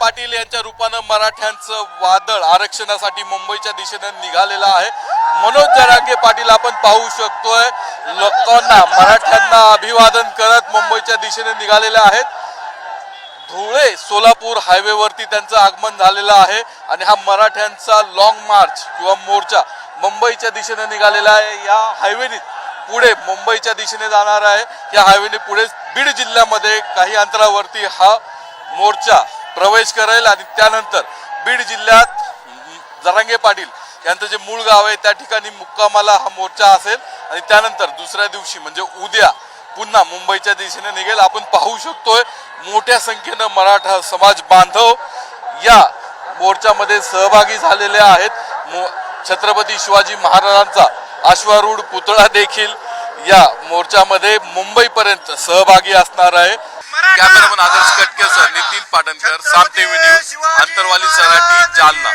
पाटील यांच्या रूपानं मराठ्यांचं वादळ आरक्षणासाठी मुंबईच्या दिशेने निघालेलं आहे. मनोज जरांगे पाटील आपण पाहू शकतोय. लोकांना मराठ्यांना अभिवादन करत मुंबईच्या दिशेने निघालेले आहेत. धुळे सोलापूर हायवेवरती त्यांचं आगमन झालेलं आहे आणि हा मराठ्यांचा लॉंग मार्च किंवा मोर्चा मुंबईच्या दिशेने निघालेला आहे. या हायवेने पुढे मुंबईच्या दिशेने जाणार आहे. या हायवेने पुढे बीड जिल्ह्यामध्ये काही अंतरावरती हा मोर्चा प्रवेश करेल आणि त्यानंतर बीड जिल्ह्यात जरांगे पाटील यांचं जे मूळ गाव आहे त्या ठिकाणी मुक्कामाला हा मोर्चा असेल. आणि त्यानंतर दुसऱ्या दिवशी म्हणजे उद्या पुन्हा मुंबईच्या दिशेने निघेल. आपण पाहू शकतोय मोठ्या संख्येनं मराठा समाज बांधव या मोर्चामध्ये सहभागी झालेले आहेत. मो- छत्रपती शिवाजी महाराजांचा अश्वारूढ पुतळा देखील या मोर्चामध्ये मुंबईपर्यंत सहभागी असणार आहे. कॅमेरामन आदर्श कटकेसह नितीन पाटणकर साम टीव्ही न्यूज अंतरवाली सराठी जालना.